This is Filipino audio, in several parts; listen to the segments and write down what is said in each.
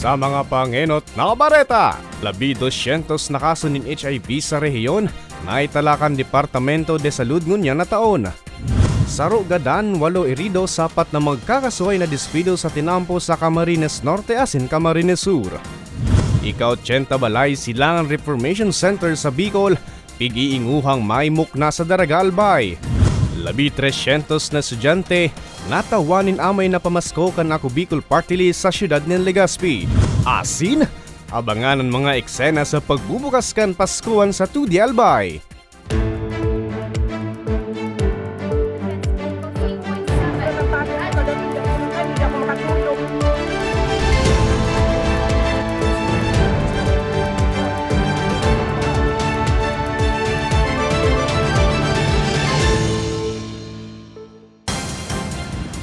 Sa mga pangenot na kabareta, labi 200 na kaso ng HIV sa rehiyon na italakan Departamento de Salud ngunya na taon. Sa Rugadan, walo irido sapat na magkakasuhay na dispido sa tinampo sa Camarines Norte asin Camarines Sur. Ikaw 80 balay silangan Reformation Center sa Bicol, pigiinguhang maimuk na sa Daragalbay. Labi 300 na estudyante, natawanin amay na pamasko kan ako Bicol Party List sa siyudad ng Legazpi. Asin, abangan ang mga eksena sa pagbubukas kan Paskuhan sa Tudi Albay.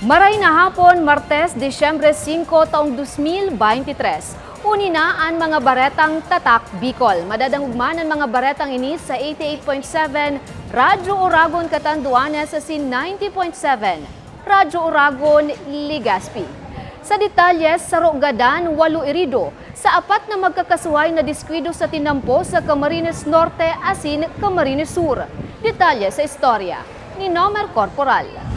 Maray nga hapon, Martes, Disyembre 5, taong 2023. Uni na ang mga baretang Tatak Bicol. Madadangugman ang mga baretang ini sa 88.7, Radyo Oragon Catanduanes sa sin 90.7, Radyo Oragon Ligaspi. Sa detalyes, sa Rogadan, walo irido sa apat na magkakasuhay na diskwido sa tinampo sa Camarines Norte asin Camarines Sur. Detalye sa istorya ni Nomer Corporal.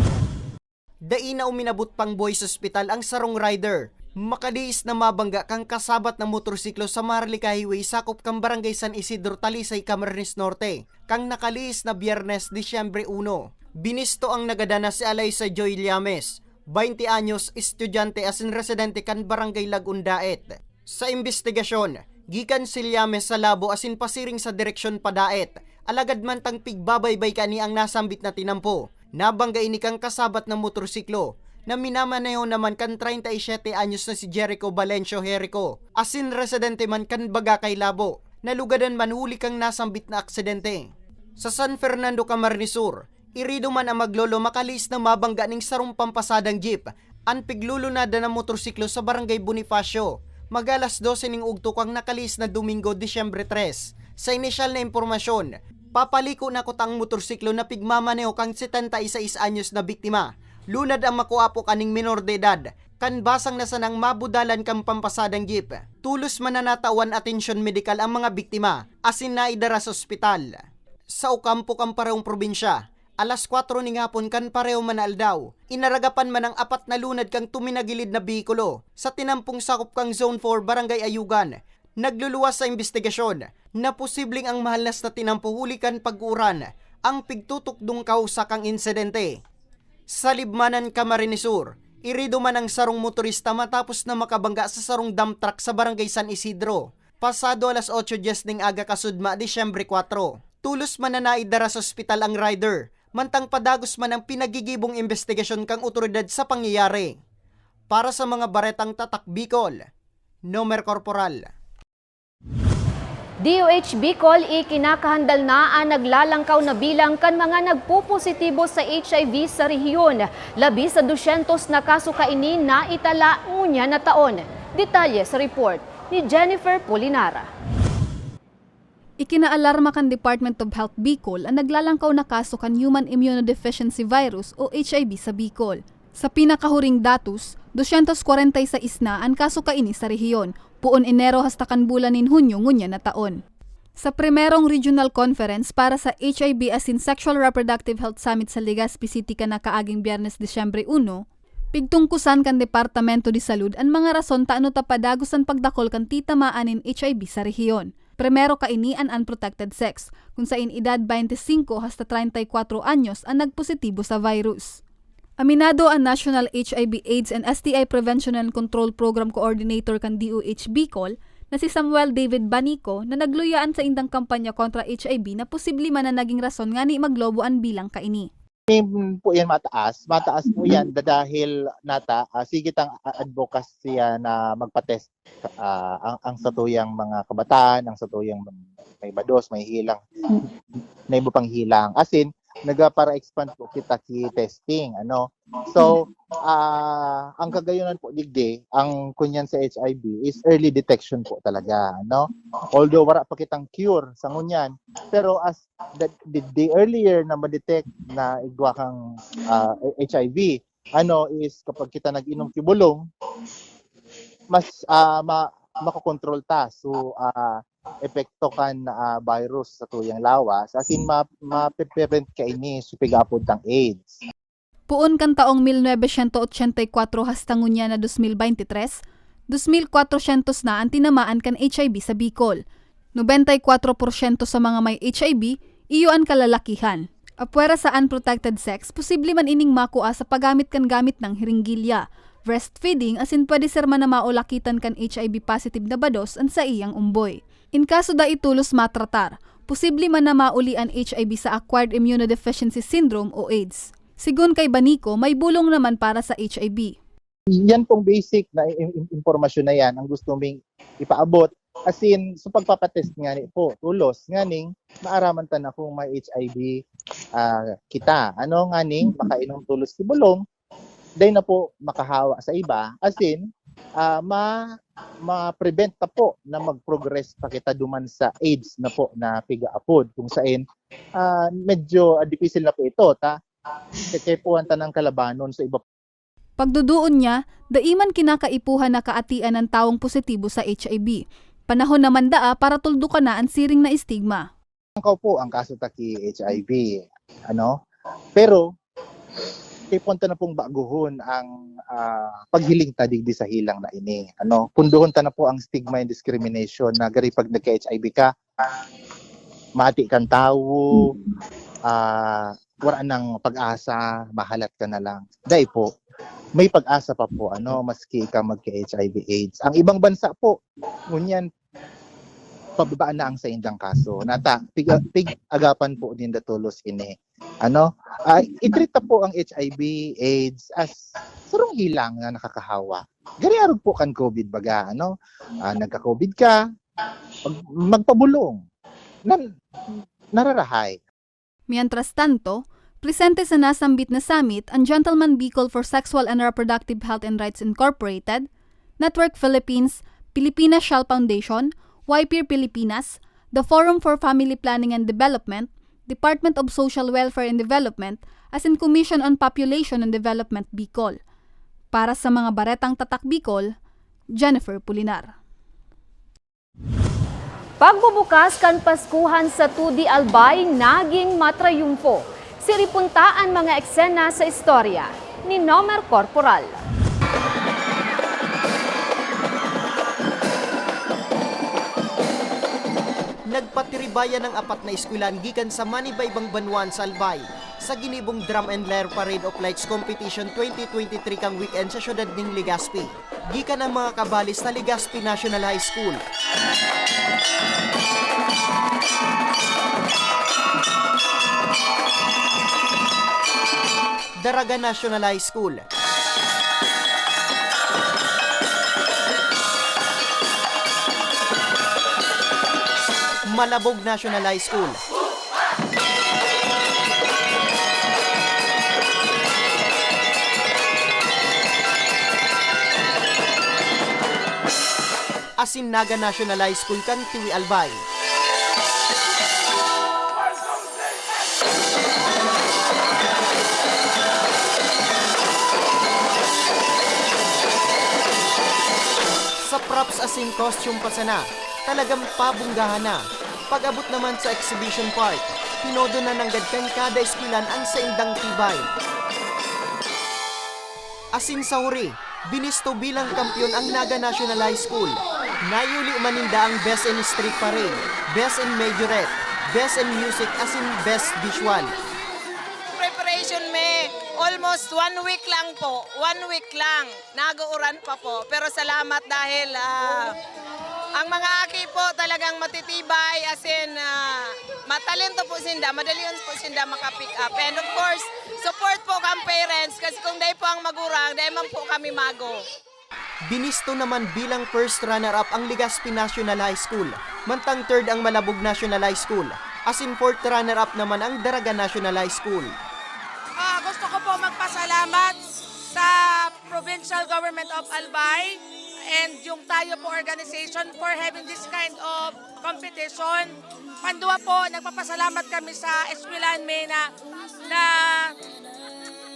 Dai na uminabot pang boy sa ospital ang sarong rider. Makadiis na mabangga kang kasabat na motorsiklo sa Marlica Highway sakop kang Barangay San Isidro Talisay, Camarines Norte. Kang nakaliis na Biyernes, Disyembre 1. Binisto ang nagadana si Alaysa Joy Llames, 20 anyos, estudyante asin residente kan Barangay Lagundaet. Sa investigasyon, gikan si Llames sa labo asin pasiring sa direksyon Padaet. Alagad man tang pigbabaybay kani ang nasambit na tinampo. Nabangga ini kang kasabat ng motorsiklo na minamanayo naman kan 37 anyos na si Jericho Valencio Jericho. Asin residente man kan baga kay labo. Nalugadan man huli kang nasambit na aksidente. Sa San Fernando Camarines Sur, irido man ang maglolo makalis na mabangga ning sarong pampasadang jeep. An piglulunada ng motorsiklo sa barangay Bonifacio. Magalas 12 ning ugto kang nakalis na Domingo, Disyembre 3. Sa inisyal na impormasyon, Papaliko na ko tang motorsiklo na pigmamaneo kang 76 anyos na biktima. Lunad ang makuapo kaning minor de edad. Kan basang na sanang mabudalan kang pampasadang jeep. Tulos mananatawan atensyon medikal ang mga biktima. Asin na idara sa ospital. Sa Ocampo kang parehong probinsya. Alas 4 ni hapon kan pareho manal daw. Inaragapan man ang apat na lunad kang tuminagilid na bikulo. Sa tinampong sakop kang Zone 4 Barangay Ayugan. Nagluluwas sa investigasyon na posibleng ang mahal na sa tinampuhulikan pag-uran ang pigtutok dungkaw sa kang insidente. Sa Libmanan, Camarines Sur, irido man ang sarong motorista matapos na makabangga sa sarong dump truck sa barangay San Isidro. Pasado alas 8.10 ning aga kasudma, Disyembre 4. Tulos man na naidara sa ospital ang rider, mantang padagos man ang pinagigibong investigasyon kang otoridad sa pangyayari. Para sa mga baretang tatak Bicol, Nomer Corporal. DOH Bicol ikinakahandal na ang naglalangkaw na bilang kan mga nagpupositibo sa HIV sa rehiyon. Labi sa 200 na kaso kaini na itala ngunya na taon. Detalye sa report ni Jennifer Polinara. Ikinaalarma kan Department of Health Bicol ang naglalangkaw na kaso kan Human Immunodeficiency Virus o HIV sa Bicol. Sa pinakahuring datos, 246 na ang kaso kaini sa rehiyon, puon Enero hasta kan bulan nin Hunyo ngunya na taon. Sa primerong regional conference para sa HIV as in Sexual Reproductive Health Summit sa Legazpi City ka na kaaging Biyernes Disyembre 1, pigtungkusan kan Departamento di Salud ang mga rason taano tapadagos ang pagdakol kan titamaan in HIV sa rehiyon. Primero kaini ang unprotected sex, kung sa in edad 25 hasta 34 anyos ang nagpositibo sa virus. Aminado ang National HIV AIDS and STI Prevention and Control Program Coordinator kan DOH Bicol na si Samuel David Banico na nagluyaan sa indang kampanya kontra HIV na posible man na naging rason nga ni maglobo ang bilang kaini. Ngayon po yan mataas. Mataas po yan dahil nata uh, sigit ang advocacy na magpa-test uh, ang, ang satuyang mga kabataan, ang satuyang may bados, may hilang, may iba hilang. As in, nagpara expand po kita ki testing ano? So uh, ang kagayunan po digdi ang kunyan sa HIV is early detection po talaga no although wala pa kitang cure sa ngunyan pero as the, the, the earlier na ma-detect na igwa kang uh, HIV ano is kapag kita nag-inom kibulong mas ah, ma makokontrol ta. So ah, epekto kan ah, virus sa tuyang lawas as in ma ma-prevent ka ini sa pigapod ng AIDS. Puon kan taong 1984 hasta ngunya na 2023, 2,400 na ang tinamaan kan HIV sa Bicol. 94% sa mga may HIV, iyo ang kalalakihan. Apwera sa unprotected sex, posible man ining makua sa paggamit kan gamit ng hiringgilya. Breastfeeding asin pwede ser man na maulakitan kan HIV positive na bados ang sa iyang umboy. In kaso da itulos matratar, posible man na mauli ang HIV sa Acquired Immunodeficiency Syndrome o AIDS. Sigun kay Banico, may bulong naman para sa HIV. Yan pong basic na im- im- impormasyon na yan ang gusto ming ipaabot. As in, sa pagpapatest nga ni po, tulos nga ning maaraman ta na kung may HIV ah, kita. Ano nga ning makainom tulos si bulong, dahil na po makahawa sa iba. As in, ah, ma ma-prevent ta po na mag-progress pa kita duman sa AIDS na po na pigaapod kung saan ah, medyo ah, difficile na po ito ta po ang tanang kalabanon sa iba Pagduduon niya, daiman kinakaipuhan na kaatian ng taong positibo sa HIV. Panahon naman daa para tuldukan na ang siring na estigma. Angkaw po ang kaso taki HIV. Ano? Pero, kay punta na pong baguhon ang ah, paghiling tadigdi sa hilang na ini. Ano? Punduhon ta na po ang stigma and discrimination na gari pag nagka-HIV ka, mati kang tao, ah wala nang pag-asa, mahalat ka na lang. Dahil po, may pag-asa pa po, ano, maski ka magka-HIV AIDS. Ang ibang bansa po, ngunyan, pababaan na ang sa indang kaso. Nata, tig, tig agapan po din datulos ini. Ano? Uh, itrita po ang HIV, AIDS as sarong hilang na nakakahawa. Gari arog po kan COVID baga, ano? Ah, nagka-COVID ka, mag- magpabulong. Nan, nararahay. Mientras tanto, presente sa nasambit na summit ang Gentleman Bicol for Sexual and Reproductive Health and Rights Incorporated, Network Philippines, Pilipinas Shell Foundation, YPIR Pilipinas, the Forum for Family Planning and Development, Department of Social Welfare and Development, as in Commission on Population and Development Bicol. Para sa mga baretang tatak Bicol, Jennifer Pulinar. Pagbubukas kan Paskuhan sa 2D Albay naging matrayumpo. Siripuntaan mga eksena sa istorya ni Nomer Corporal. Nagpatiribayan ng apat na eskwelahan gikan sa Manibaybang Banwan sa Albay sa ginibong Drum and Lyre Parade of Lights Competition 2023 kang weekend sa syudad ning Legazpi. Gikan ang mga kabalis sa Legazpi National High School. Daraga National High School. Malabog National High School. Asinaga National High School kan Tiwi Albay. Sa props asing costume pa sana, talagang pabunggahan na. Pag-abot naman sa exhibition park, pinodo na nanggad kan kada eskwelahan ang saindang tibay. Asin sa huri, binisto bilang kampyon ang Naga National High School. Nayuli maninda ang Best in Street Parade, Best in Majorette, Best in Music as in Best Visual. preparation me. Almost one week lang po. One week lang. Nag-uuran pa po. Pero salamat dahil ah, ang mga aki po talagang matitibay as in ah, matalento po sinda. Madali yun po sinda makapick up. And of course, support po kang parents kasi kung dahil po ang magurang, dahil man po kami mago. Binisto naman bilang first runner-up ang Legazpi National High School, mantang third ang Malabog National High School, as in fourth runner-up naman ang Daraga National High School. Ah, gusto ko po magpasalamat sa Provincial Government of Albay and yung tayo po organization for having this kind of competition. Pandua po, nagpapasalamat kami sa Eskwelahan May na,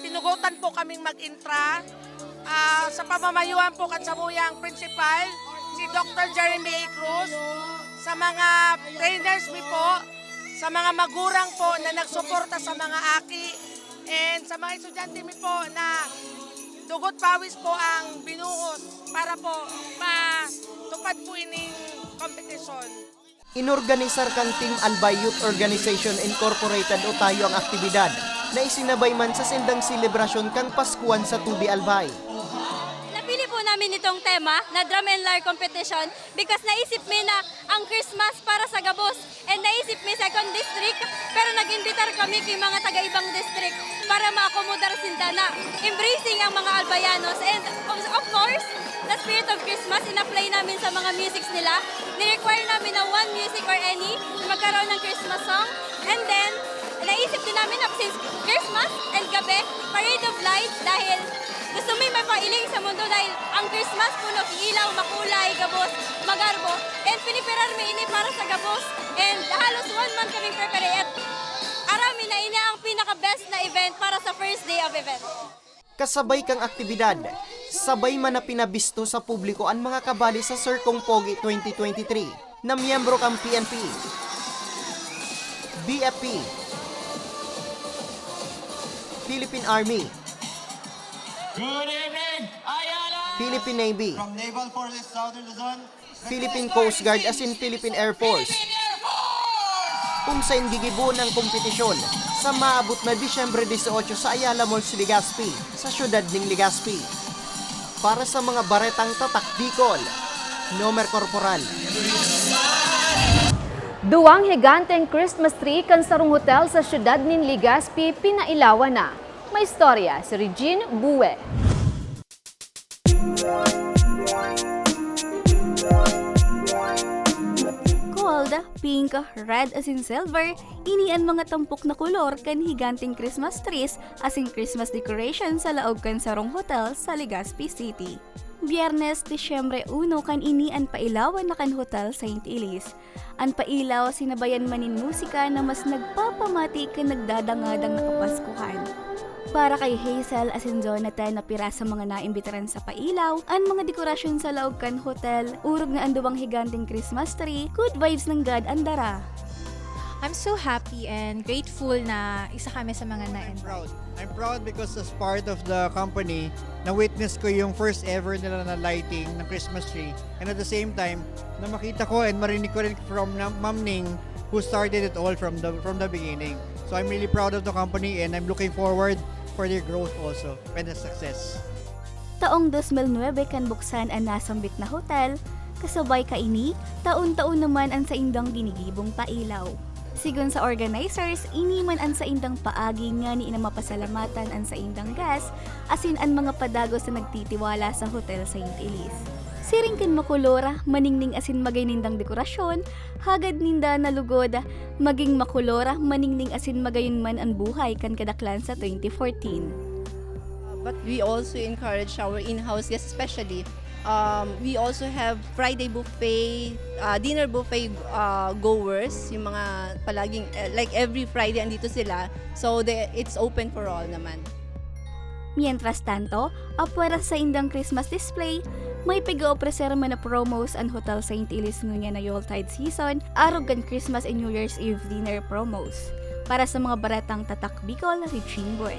tinugutan po kaming mag-intra ah, sa pamamayuhan po katsabuyang principal, si Dr. Jeremy A. Cruz, sa mga trainers mi po, sa mga magurang po na nagsuporta sa mga aki, and sa mga estudyante mi po na dugot pawis po ang binuhos para po matupad po ining kompetisyon. Inorganisar kang Team Albay Youth Organization Incorporated o tayo ang aktibidad na isinabay man sa sindang selebrasyon kang Paskuan sa Tubi Albay. Namin itong tema na drum and lyre competition because naisip mi na ang Christmas para sa Gabos and naisip mi second district pero nag-imbitar kami kay mga taga-ibang district para maakomodar sinda na embracing ang mga Albayanos and of, course the spirit of Christmas in-apply namin sa mga musics nila. Ni-require namin na one music or any magkaroon ng Christmas song and then naisip din namin na since Christmas and gabi, parade of lights dahil gusto may mapailing sa mundo dahil ang Christmas puno ilaw, makulay, gabos, magarbo. And pinipirar mi ini para sa gabos. And halos one month kaming prepare at arami na ini ang pinaka-best na event para sa first day of event. Kasabay kang aktibidad, sabay man na pinabisto sa publiko ang mga kabali sa Circong Pogi 2023 na miyembro kang PNP, BFP, Philippine Army, Good evening, Ayala! Philippine Navy, From Naval Forces Southern Luzon. Philippine Coast Guard as in Philippine Air Force, kung saan gigibo ng kompetisyon sa maabot na Disyembre 18 sa Ayala Malls, Legazpi, sa syudad ng Legazpi. Para sa mga baretang tatak Bicol, Nomer Corporal. Duwang higanteng Christmas tree kan sarong hotel sa syudad nin Legazpi pinailawan na. May istorya si Regine Bue. Gold, pink, red as in silver, ini ang mga tampok na kulor kan higanting Christmas trees as in Christmas decoration sa laog kan sarong hotel sa Legazpi City. Biyernes, Disyembre 1 kan ini ang pailawan na kan Hotel St. Elise. Ang pailaw sinabayan manin musika na mas nagpapamati kan nagdadangadang nakapaskuhan. Para kay Hazel as in Jonathan na pira sa mga naimbitaran sa pailaw, ang mga dekorasyon sa laog kan hotel, urog na anduwang higanting Christmas tree, good vibes ng God andara. I'm so happy and grateful na isa kami sa mga I'm na-invite. proud. I'm proud because as part of the company, na-witness ko yung first ever nila na lighting ng Christmas tree. And at the same time, na makita ko and marinig ko rin from na- Ma'am Ning who started it all from the from the beginning. So I'm really proud of the company and I'm looking forward for their growth also and the success. Taong 2009 kan buksan ang nasambit na hotel, kasabay kaini, taon-taon naman ang sa indang ginigibong pailaw. Sigon sa organizers, iniman ang sa indang paagi nga ni inamapasalamatan ang sa indang gas, asin ang mga padagos na nagtitiwala sa Hotel St. Elise. Siring kan makulora, maningning asin magay nindang dekorasyon, hagad ninda na lugod, maging makulora, maningning asin magayon man ang buhay kan kadaklan sa 2014. but we also encourage our in-house guests especially um, we also have Friday buffet uh, dinner buffet uh, goers yung mga palaging uh, like every Friday andito sila so they, it's open for all naman Mientras tanto, apwera sa indang Christmas display, may pigo-ofrecer man na promos ang Hotel St. Elise ngunya na Yuletide season, arog Christmas and New Year's Eve dinner promos. Para sa mga baratang tatak Bicol, Regine Boy.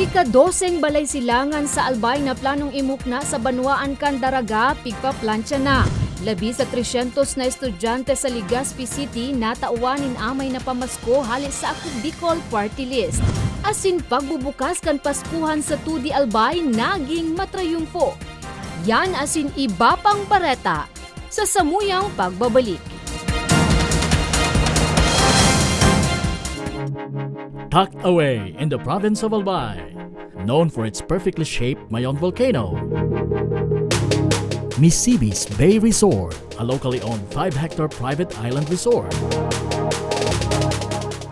Ika-doseng balay silangan sa Albay na planong imukna sa Banwaan kan Daraga, pigpaplansya na. Labi sa 300 na estudyante sa Legazpi City natauwanin amay na pamasko halis sa Akut Bicol Party List. Asin pagbubukas kan Paskuhan sa Tudi Albay naging matrayumpo. Yan asin iba pang bareta sa samuyang pagbabalik. tucked away in the province of Albay, known for its perfectly shaped Mayon volcano. Misibis Bay Resort, a locally owned 5-hectare private island resort.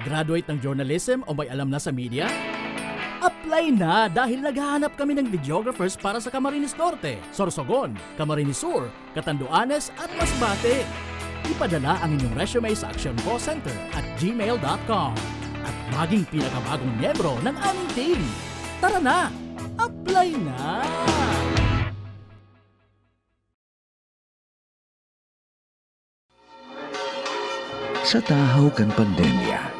Graduate ng journalism o may alam na sa media? Apply na dahil naghahanap kami ng videographers para sa Camarines Norte, Sorsogon, Camarines Sur, Catanduanes at Masbate. Ipadala ang inyong resume sa Action Call Center at gmail.com at maging pinakabagong miyembro ng aming team. Tara na! Apply na! Sa tahaw kan pandemya,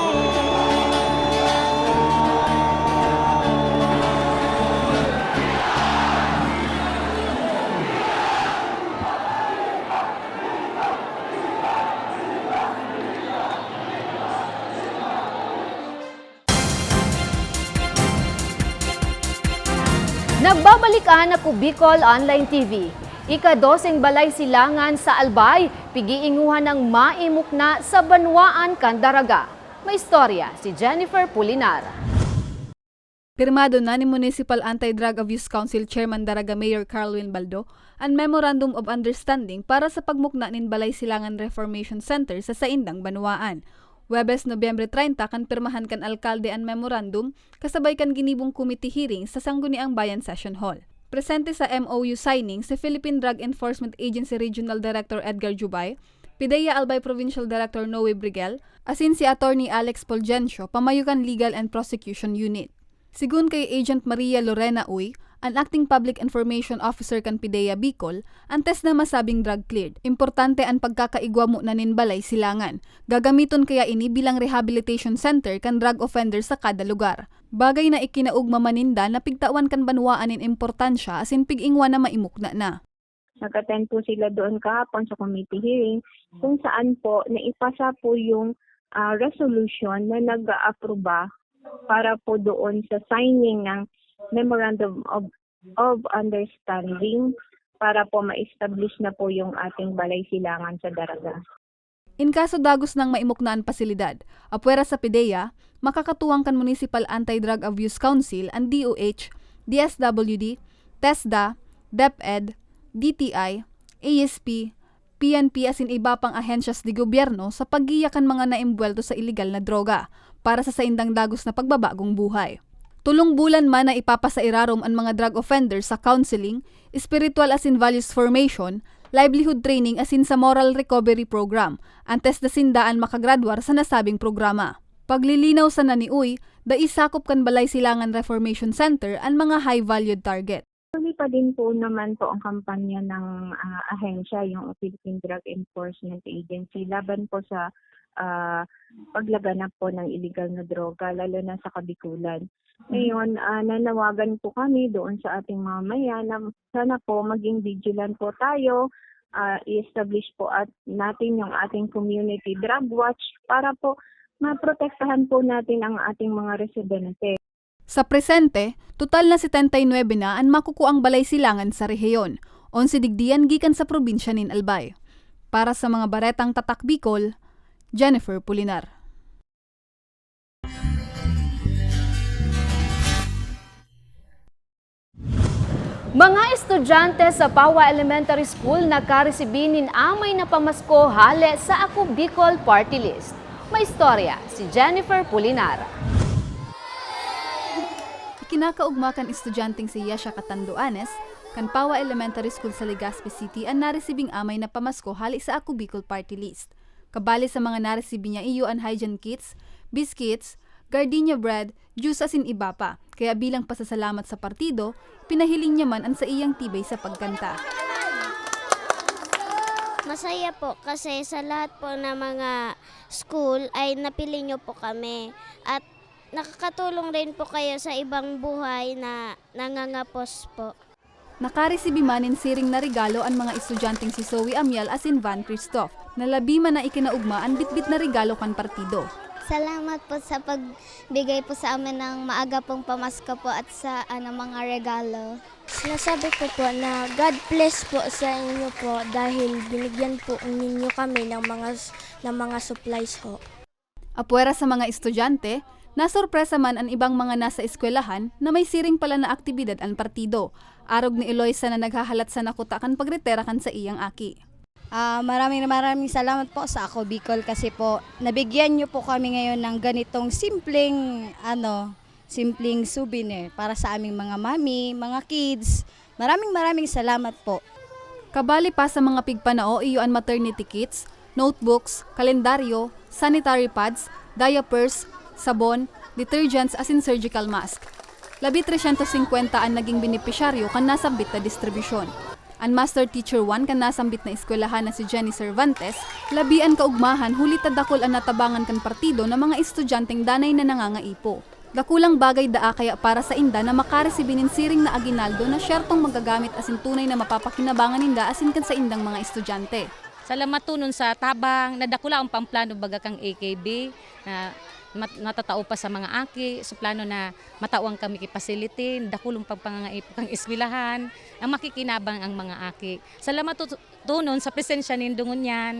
ako Bicol Online TV. Ika-doseng balay silangan sa Albay, pigiinguhan ng maimukna sa Banwaan, Candaraga. May istorya si Jennifer Pulinar. Pirmado na ni Municipal Anti-Drug Abuse Council Chairman Daraga Mayor Carlwin Baldo ang Memorandum of Understanding para sa pagmukna nin Balay Silangan Reformation Center sa Saindang, Banwaan. Webes Nobyembre 30 kan pirmahan kan alkalde ang memorandum kasabay kan ginibong committee hearing sa Sangguniang Bayan Session Hall. Presente sa MOU signing si Philippine Drug Enforcement Agency Regional Director Edgar Jubay, Pideya Albay Provincial Director Noe Brigel, asin si Attorney Alex Polgencio, Pamayukan Legal and Prosecution Unit. Sigun kay Agent Maria Lorena Uy, ang Acting Public Information Officer kan Pidea Bicol, antes na masabing drug cleared. Importante ang pagkakaigwa mo na ninbalay silangan. Gagamiton kaya ini bilang rehabilitation center kan drug offender sa kada lugar. Bagay na ikinaugma maninda na pigtawan kan banwaan in importansya asin pigingwa na maimukna na. Nag-attend po sila doon kahapon sa committee hearing kung saan po naipasa po yung ah, resolution na nag-aaproba para po doon sa signing ng Memorandum of, of Understanding para po ma-establish na po yung ating balay silangan sa Daraga. In kaso dagos ng maimuknaan pasilidad, apwera sa PIDEA, makakatuwang kan Municipal Anti-Drug Abuse Council ang DOH, DSWD, TESDA, DepEd, DTI, ASP, PNP asin iba pang ahensyas di gobyerno sa paggiyakan mga naimbwelto sa ilegal na droga para sa saindang dagos na pagbabagong buhay. Tulong bulan man na ipapasailarom ang mga drug offenders sa counseling, spiritual asin values formation, livelihood training asin sa moral recovery program, antes na sindaan makagradwar sa nasabing programa. Paglilinaw sa naniuy, daisakop kan Balay Silangan Reformation Center ang mga high-valued target. Tuloy pa din po naman po ang kampanya ng ah, ahensya, yung Philippine Drug Enforcement Agency, laban po sa ah, paglaganap po ng illegal na droga, lalo na sa kabikulan. Ngayon, ah, nanawagan po kami doon sa ating mamaya na sana po maging vigilant po tayo, ah, i-establish po at natin yung ating community drug watch para po maprotektahan po natin ang ating mga residente. Sa presente, total na 79 na ang makukuang balay silangan sa rehiyon, 11 digdian gikan sa probinsya nin Albay. Para sa mga baretang tatak Bicol, Jennifer Pulinar. Mga estudyante sa Pawa Elementary School nakaresibinin amay na pamasko hale sa Ako Bicol Party List. May istorya si Jennifer Pulinar. kinakaugma kan estudyanteng si Yasha Catanduanes, kan Pawa Elementary School sa Legazpi City ang naresibing amay na pamasko hali sa Ako Bicol Party List. Kabali sa mga naresibi niya iyo ang hygiene kits, biscuits, gardenia bread, juice asin iba pa. Kaya bilang pasasalamat sa partido, pinahiling niya man ang sa iyang tibay sa pagkanta. Masaya po kasi sa lahat po ng mga school ay napili niyo po kami. At nakakatulong rin po kayo sa ibang buhay na nangangapos po. Nakaresibi man in siring na regalo ang mga estudyanteng si Zoe Amial asin Van Christoph, na labi man na ikinaugma ang bitbit na regalo kan partido. Salamat po sa pagbigay po sa amin ng maaga pong pamasko po at sa ano, mga regalo. Sinasabi ko po na God bless po sa inyo po dahil binigyan po ninyo kami ng mga ng mga supplies po. Apwera sa mga estudyante, nasorpresa man ang ibang mga nasa eskwelahan na may siring pala na aktibidad ang partido. Arog ni Eloisa na naghahalat sa nakutakan pagreterakan sa iyang aki. Ah, maraming maraming salamat po sa Ako Bicol kasi po nabigyan niyo po kami ngayon ng ganitong simpleng ano, simpleng souvenir para sa aming mga mami, mga kids. Maraming maraming salamat po. Kabali pa sa mga pigpanao iyo ang maternity kits, notebooks, kalendaryo, sanitary pads, diapers, sabon, detergents asin surgical mask. Labi 350 ang naging benepisyaryo kan nasambit na distribusyon. Ang Master Teacher 1 kan nasambit na eskwelahan na si Jenny Cervantes, labi ang kaugmahan huli tadakol ang natabangan kan partido ng mga estudyanteng danay na nangangaipo. Dakulang bagay daa kaya para sa inda na makaresibinin siring na aginaldo na syertong magagamit asin tunay na mapapakinabangan inda asin kan sa indang mga estudyante. Salamat to nun sa tabang, nadakula ang pamplano baga kang AKB na mat, natatao pa sa mga aki, sa plano na matawang kami facility, dakulong pagpangangaip kang eswilahan, ang makikinabang ang mga aki. Salamat nun sa presensya nindungon yan,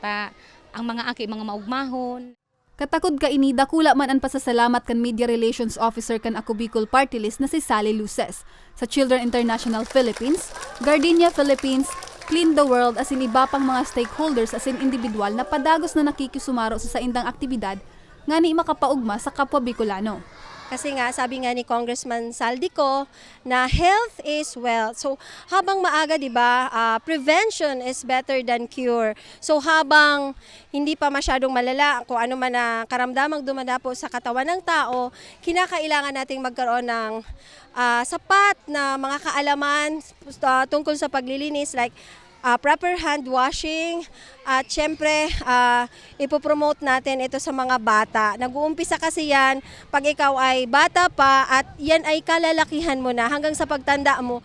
ta, ang mga aki, mga maugmahon. Katakod ka ini dakula man ang pasasalamat kan Media Relations Officer kan Ako Party List na si Sally Luces sa Children International Philippines, Gardenia Philippines, Clean the World asin iba pang mga stakeholders asin individual na padagos na nakikisumaro sa saindang aktibidad nga ni makapaugma sa kapwa Bicolano. Kasi nga, sabi nga ni Congressman Saldico na health is wealth. So, habang maaga, di ba, ah, prevention is better than cure. So, habang hindi pa masyadong malala kung ano man na karamdamang dumadapo sa katawan ng tao, kinakailangan nating magkaroon ng ah, sapat na mga kaalaman ah, tungkol sa paglilinis like uh, proper hand washing at syempre uh, ipopromote natin ito sa mga bata. Nag-uumpisa kasi yan pag ikaw ay bata pa at yan ay kalalakihan mo na hanggang sa pagtanda mo.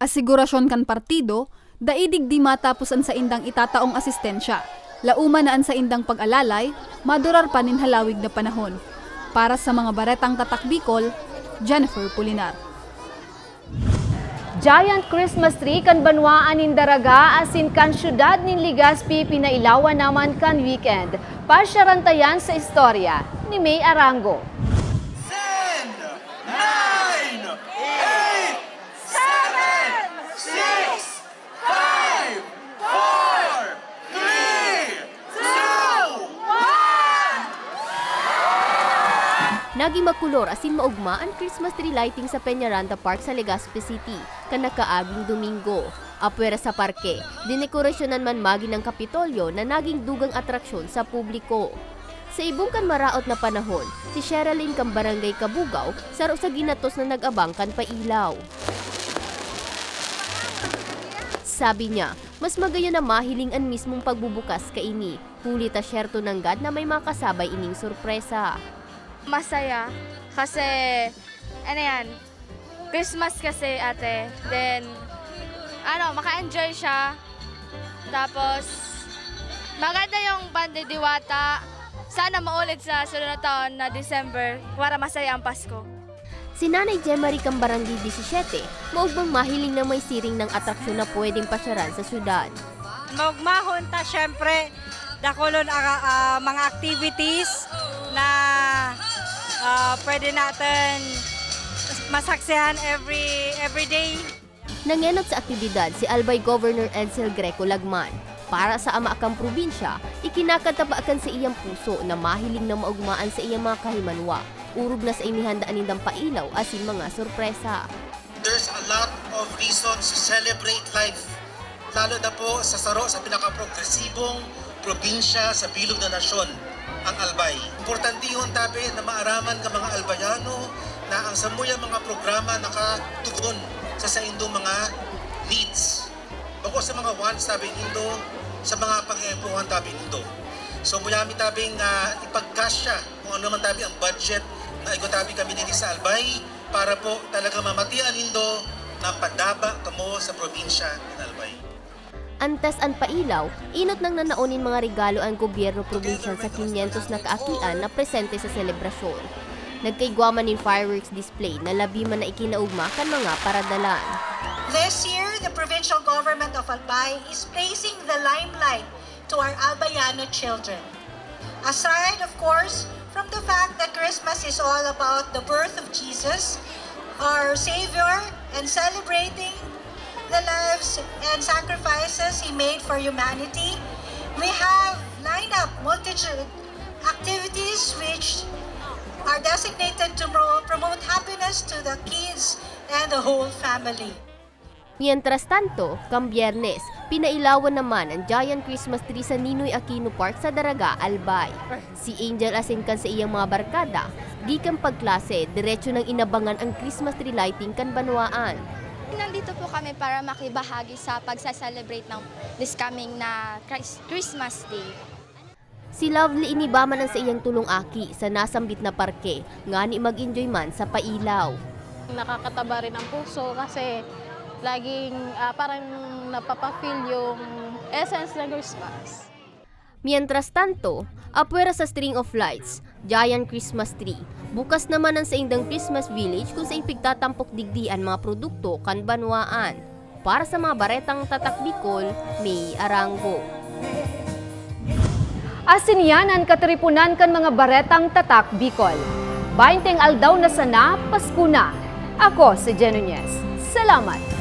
Asigurasyon kan partido, daidig di matapos sa indang itataong asistensya. Lauma na ang sa indang pag-alalay, madurar pa halawig na panahon. Para sa mga baretang tatak Bicol, Jennifer Pulinar. Giant Christmas tree kan banwaan nin Daraga asin kan syudad nin Legazpi pinailawan naman kan weekend. Pasyarantayan sa istorya ni May Arango. Naging makulor asin maugma ang Christmas tree lighting sa Peñaranda Park sa Legazpi City kanakaaging Domingo. Apwera sa parke, dinekorasyonan man magi ng Kapitolyo na naging dugang atraksyon sa publiko. Sa ibong kan maraot na panahon, si Sherilyn kang barangay Kabugaw saro sa ginatos na nag-abang kan pailaw. Sabi niya, mas magayon na mahiling ang mismong pagbubukas kaini. Huli ta syerto ng God na may makasabay ining sorpresa. Masaya kasi ano yan, Christmas kasi ate. Then ano, maka-enjoy siya. Tapos maganda yung bandidiwata. Sana maulit sa sunod na taon na December para masaya ang Pasko. Si Nanay Jemary kang barangay 17, maugbang mahiling na may siring ng atraksyon na pwedeng pasyaran sa syudad. Magmahon ta syempre dakulon ang ah, mga activities na ah, pwede natin masaksihan every every day. Nangenot sa aktibidad si Albay Governor Edsel Greco Lagman. Para sa ama akang probinsya, ikinakatabaakan sa iyang puso na mahiling na maugmaan sa iyang mga kahimanwa. urog na sa inihandaan nindang pailaw asin mga sorpresa. There's a lot of reasons to celebrate life. Lalo na po sa saro sa pinaka-progresibong probinsya sa bilog na nasyon, ang Albay. Importantihon tabi na maaraman ka mga Albayano na ang samuya mga programa nakatugon sa sa indong mga needs. Bako sa mga wants tabi indo, sa mga pag-eempuhan tabi indo. So muyami tabing uh, ipagkasya kung ano man tabi ang budget na igotabi kami din sa Albay para po talaga mamatian indo na padaba kamo sa probinsya ng Albay. Antes ang pailaw, inot nang nanaunin mga regalo ang gobyerno probinsyan sa 500 na kaakian na presente sa selebrasyon. Nagkaigwaman ng fireworks display na labi man na ikinaugma kan mga paradalan. This year, the provincial government of Albay is placing the limelight to our Albayano children. Aside, of course, from the fact that Christmas is all about the birth of Jesus, our Savior, and celebrating the lives and sacrifices He made for humanity, we have lined up multitude activities which are designated to pro- promote happiness to the kids and the whole family. Mientras tanto, kam biyernes, pinailawan naman ang giant Christmas tree sa Ninoy Aquino Park sa Daraga, Albay. Si Angel asingkan sa iyang mga barkada, gikan pagklase, diretso ng inabangan ang Christmas tree lighting kan banwaan. Nandito po kami para makibahagi sa pagsa-celebrate ng this coming na Chris- Christmas Day. Si Lovely inibaman ang sa iyang tulong aki sa nasambit na parke, nga ni mag-enjoy man sa pailaw. Nakakataba rin ang puso kasi laging ah, parang napapafeel yung essence ng Christmas. Mientras tanto, apwera sa string of lights, giant Christmas tree, bukas naman ang sa indang Christmas village kung sa ipigtatampok digdian mga produkto kan banwaan. Para sa mga baretang tatak Bicol, may arango. Asin yan ang katripunan kan mga baretang tatak Bicol. Bainteng aldaw na sana, Pasko na. Ako si Jen Nunez. Salamat!